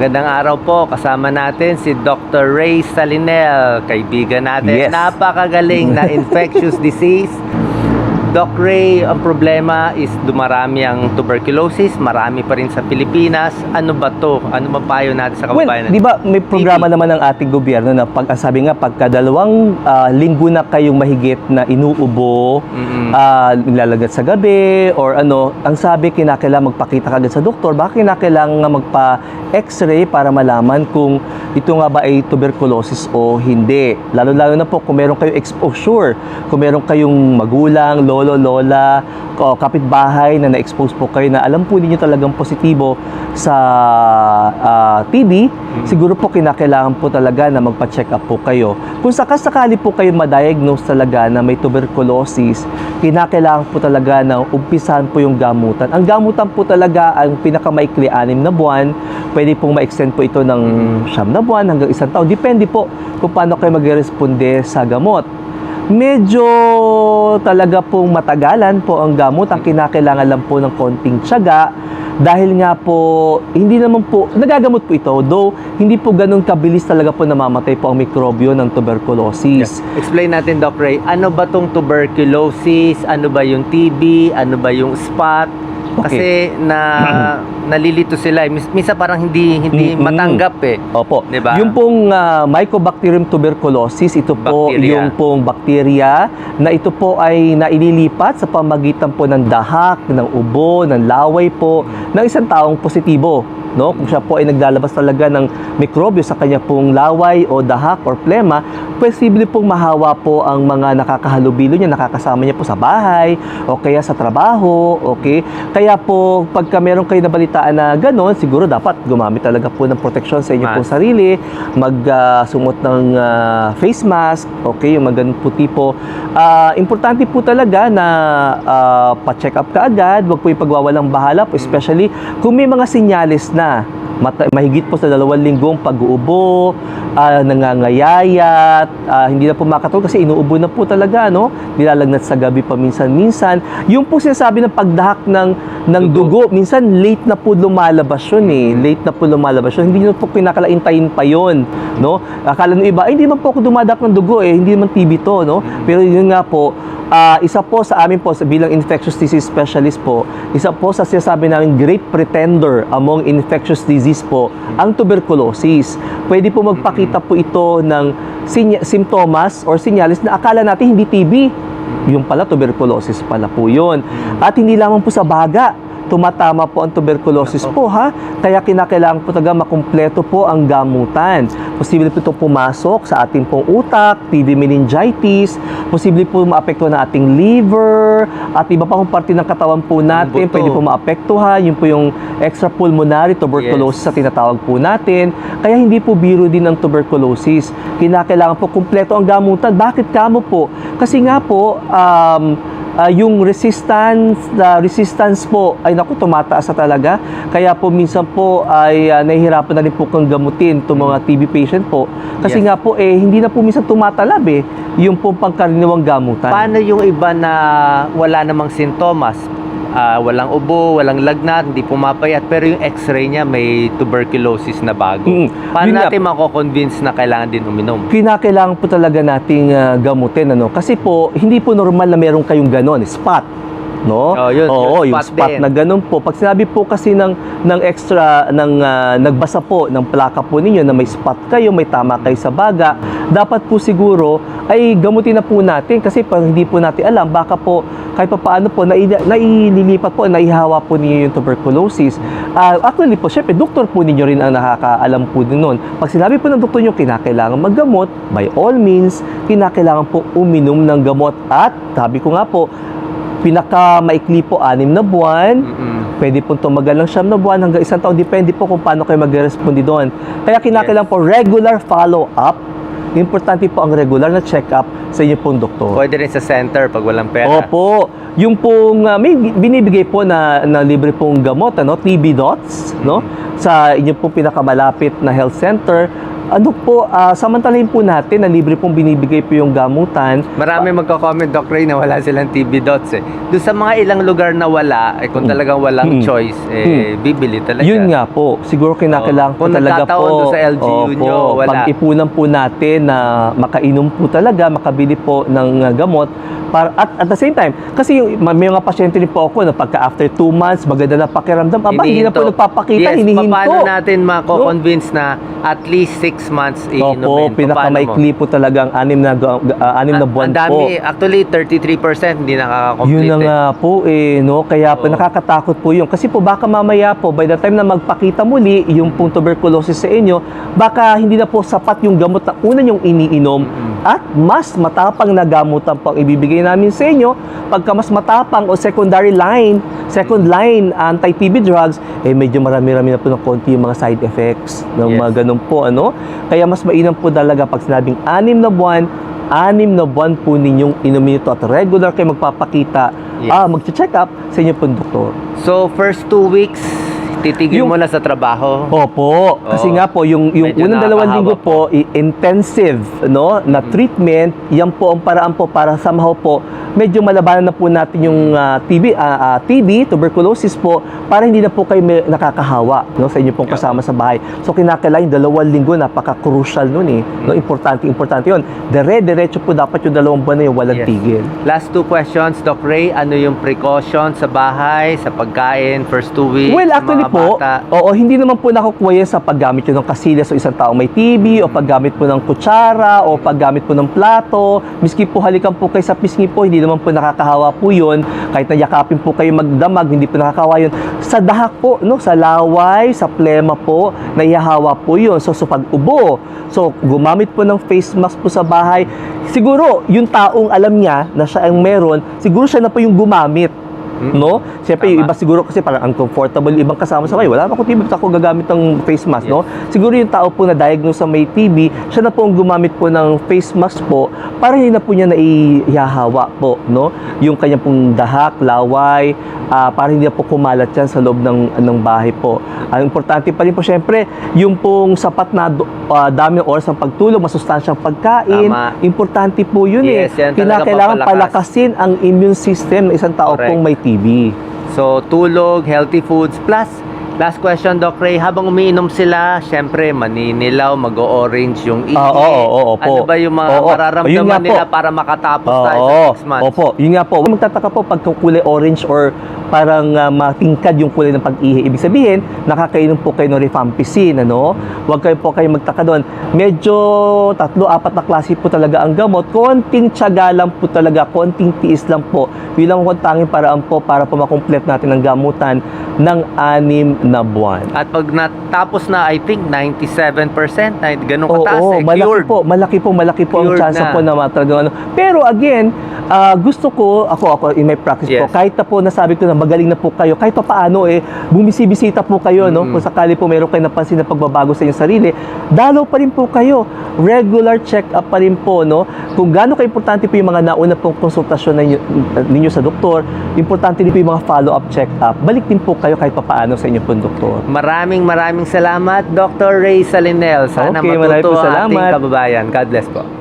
Magandang araw po. Kasama natin si Dr. Ray Salinel, kaibigan natin. Yes. Napakagaling na infectious disease. Doc Ray, ang problema is dumarami ang tuberculosis. Marami pa rin sa Pilipinas. Ano ba to? Ano mapayo natin sa Well, kababayan di ba may programa TB. naman ng ating gobyerno na pag sabi nga pagka dalawang ah, linggo na kayong mahigit na inuubo, Mm-mm. ah, nilalagat sa gabi or ano, ang sabi kinakailangan magpakita kagad sa doktor, baka kinakailangan nga magpa-x-ray para malaman kung ito nga ba ay tuberculosis o hindi. Lalo-lalo na po kung meron kayong exposure, kung meron kayong magulang, lolo, lola, o kapitbahay na na-expose po kayo na alam po ninyo talagang positibo sa ah, TB, siguro po kinakailangan po talaga na magpa-check up po kayo. Kung sakasakali po kayo ma-diagnose talaga na may tuberculosis, kinakailangan po talaga na umpisahan po yung gamutan. Ang gamutan po talaga ang pinakamaikli anim na buwan. Pwede pong ma-extend po ito ng siyam na buwan hanggang isang taon. Depende po kung paano kayo mag-responde sa gamot. Medyo talaga pong matagalan po ang gamot. Ang kinakailangan lang po ng konting tiyaga dahil nga po, hindi naman po, nagagamot po ito, though hindi po ganun kabilis talaga po namamatay po ang mikrobyo ng tuberculosis. Explain natin, Doc Ray, ano ba tong tuberculosis? Ano ba yung TB? Ano ba yung spot? Kasi na nalilito sila. eh. Mis- Minsan parang hindi hindi Mm-mm. matanggap eh. Opo. Di ba? Yung pong ah, Mycobacterium tuberculosis, ito po Bacteria. yung pong bakterya na ito po ay naililipat sa pamagitan po ng dahak, ng ubo, ng laway po ng isang taong positibo. No? Kung siya po ay naglalabas talaga ng mikrobyo sa kanya pong laway o dahak or plema, posible pong mahawa po ang mga nakakahalubilo niya, nakakasama niya po sa bahay o kaya sa trabaho, okay? Kaya po, pagka meron kayo nabalitaan na gano'n, siguro dapat gumamit talaga po ng protection sa inyo pong sarili, mag-sumot ng ah, face mask, okay, yung mga ganun po tipo. Ah, importante po talaga na ah, pa-check up ka agad, wag po ipagwawalang bahala, po, especially kung may mga sinyalis na mata- mahigit po sa dalawang linggong pag-uubo, ah, nangangayayat, ah, hindi na po makatulog kasi inuubo na po talaga, no? Nilalagnat sa gabi paminsan-minsan. Yung po sinasabi ng pagdahak ng, ng dugo, minsan late na po lumalabas yun eh. Late na po lumalabas yun. Hindi nyo po kinakalaintayin pa yun, no? Akala ng iba, ay hindi naman po ako dumadahak ng dugo eh, hindi naman TB to, no? Pero yun nga po, Ah, isa po sa amin po bilang infectious disease specialist po, isa po sa sinasabi namin great pretender among infectious disease po ang tuberculosis. Pwede po magpakita po ito ng simptomas or sinyalis na akala natin hindi TB. Yung pala tuberculosis pala po yun. At hindi lamang po sa baga, tumatama po ang tuberculosis po ha. Kaya kinakailangan po talaga makumpleto po ang gamutan. Posible po ito pumasok sa ating pong utak, TB meningitis, posible po maapektuhan ang ating liver, at iba pa pong parte ng katawan po natin, buto. pwede po maapektuhan, yun po yung extrapulmonary tuberculosis Yes. sa tinatawag po natin. Kaya hindi po biro din ang tuberculosis. Kinakailangan po kumpleto ang gamutan. Bakit kamo po? Kasi nga po, um, ah, yung resistance the resistance po ay naku tumataas na talaga kaya po minsan po ay ah, nahihirapan na rin po kang gamutin itong mga TB patient po kasi Yes. nga po eh hindi na po minsan tumatalab eh yung po pangkaraniwang gamutan Paano yung iba na wala namang sintomas? Ah, walang ubo, walang lagnat, hindi pumapayat, pero yung x-ray niya may tuberculosis na bago. Mm. Paano Yun natin mako-convince na kailangan din uminom? kinakailangan po talaga nating ah, gamutin ano kasi po hindi po normal na meron kayong ganon spot no? Oh, yun, Oo, yung yung spot spot din. na ganun po. Pag sinabi po kasi ng ng extra ng ah, nagbasa po ng plaka po ninyo na may spot kayo may tama kayo sa baga dapat po siguro ay gamutin na po natin. Kasi pag hindi po natin alam baka po kahit pa paano po nai, naililipat po naihawa po ninyo yung tuberculosis. Ah, actually po syempre doktor po ninyo rin ang nakakaalam po din nun. Pag sinabi po ng doktor nyo kinakailangan maggamot by all means kinakailangan po uminom ng gamot. At sabi ko nga po pinaka maikli po anim na buwan Mm-mm. Pwede po tumagal ng siyam na buwan hanggang isang taon. Depende po kung paano kayo mag-responde doon. Kaya kinakailangan po regular follow-up. Importante po ang regular na check-up sa inyo pong doktor. Pwede rin sa center pag walang pera. Opo. Yung pong ah, may binibigay po na, na libre pong gamot, ano, TB dots, no? Sa inyong pong pinakamalapit na health center. Ano po, ah, samantalahin po natin na libre pong binibigay po yung gamutan. Marami magko-comment, Doc Ray, na wala silang TB dots eh. Doon sa mga ilang lugar na wala, eh, kung talagang walang Mm. choice, eh, bibili talaga. Yun nga po, siguro kinakailangan po Kung talaga po. doon sa LGU nyo, wala. Pag-ipunan po natin na makainom po talaga, makabili po ng uh, gamot. Para, at at the same time, kasi yung, may mga pasyente rin po ako na pagka after two months, maganda na pakiramdam, aba, hindi na po nagpapakita, yes, hinihinto. paano natin mako-convince na at least 6 months iinumin? Opo, mo? pinakamaikli po talaga ang anim na, ah, anim na Ang- buwan ang po. dami, actually 33% hindi nakaka-complete. Yun na eh. nga po eh, no? Kaya po nakakatakot po yun. Kasi po baka mamaya po, by the time na magpakita muli yung pong tuberculosis sa inyo, baka hindi na po sapat yung gamot na una yung iniinom at mas matapang na gamutan po ang ibibigay namin sa inyo. Pagka mas matapang o secondary line, second line anti-TB drugs, eh medyo marami-rami na po ng konti yung mga side effects ng Yes. mga ganun po, ano? Kaya mas mainam po talaga pag sinabing anim na buwan, anim na buwan po ninyong inumin ito at regular kayo magpapakita, Yes. ah, mag-check up sa inyo pong doktor. So, first two weeks, titigil Yung- mo na sa trabaho. Opo, kasi Oo. nga po yung yung Medyo unang dalawang linggo po, i- intensive no na treatment, yan po ang paraan po para somehow po medyo malabanan na po natin yung ah, TB ah, ah, TB, tuberculosis po para hindi na po kayo may nakakahawa no sa inyo pong kasama sa bahay. So kinakailangan yung dalawang linggo napaka-crucial noon eh. No importante importante 'yon. Dire-diretso po dapat yung dalawang buwan na yung walang Yes. tigil. Last two questions, Doc Ray. Ano yung precaution sa bahay, sa pagkain, first two weeks, Well, actually mga po, bata? oo, hindi naman po nakukuha sa paggamit yun ng kasilyas o isang taong may TB o paggamit po ng kutsara o paggamit po ng plato. Miski po halikan po kayo sa pisngi po, hindi naman po nakakahawa po yun. Kahit nayakapin po kayo magdamag, hindi po nakakahawa yun. Sa dahak po, no, sa laway, sa plema po, naihahawa po yun. So, so pag ubo, so gumamit po ng face mask po sa bahay, siguro yung taong alam niya na siya ang meron, siguro siya na po yung gumamit. No? Siyempre, yung iba siguro kasi parang uncomfortable ibang kasama sa bahay. Wala na ako TB, ako gagamit ng face mask, no? Siguro yung tao po na diagnose sa may TB, siya na po ang gumamit po ng face mask po para hindi na po niya naihahawa po, no? Yung kanyang pong dahak, laway, ah, para hindi na po kumalat yan sa loob ng, ng bahay po. Ang importante pa rin po, syempre, yung pong sapat na ah, dami ng oras ng pagtulog, masustansyang pagkain, Tama. importante po yun Yes, eh. yan papalakas. palakasin ang immune system ng isang tao Correct. pong may TB. So, tulog, healthy foods, plus, last question, Doc Ray, habang umiinom sila, syempre, maninilaw, mag-orange yung ihi. Ah, oo, oo, opo. Ano ba yung mga Oo, mararamdaman po. nila para makatapos tayo sa Oo, 6 months? Opo, yun nga po. Magtataka po pag kulay orange or parang ah, matingkad yung kulay ng pag-ihi. Ibig sabihin, nakakainom po kayo ng rifampicin, ano? Huwag kayo po kayo magtaka doon. Medyo tatlo, apat na klase po talaga ang gamot. Konting tiyaga lang po talaga, konting tiis lang po. Yun lang po ang tanging paraan po para po makomplete natin ang gamutan ng anim na buwan. At pag natapos na, I think, 97%, na ganun kataas Oo, eh, malaki cured. po, malaki po, malaki po ang Cured chance na. po na matalagang ano. Pero again, ah, gusto ko, ako, ako in my practice po, Yes. kahit na po nasabi ko na magaling na po kayo, kahit pa paano eh, bumisibisita po kayo, no? Mm. Kung sakali po meron kayo napansin na pagbabago sa inyong sarili, dalaw pa rin po kayo. Regular check-up pa rin po, no? Kung gaano ka-importante po yung mga nauna pong konsultasyon ninyo, ninyo sa doktor, importante din po yung mga follow-up check-up. Balik din po kayo kahit pa paano sa inyong pong doktor. Maraming maraming salamat, Dr. Ray Salinel. Sana Okay, po ang ating kababayan. God bless po.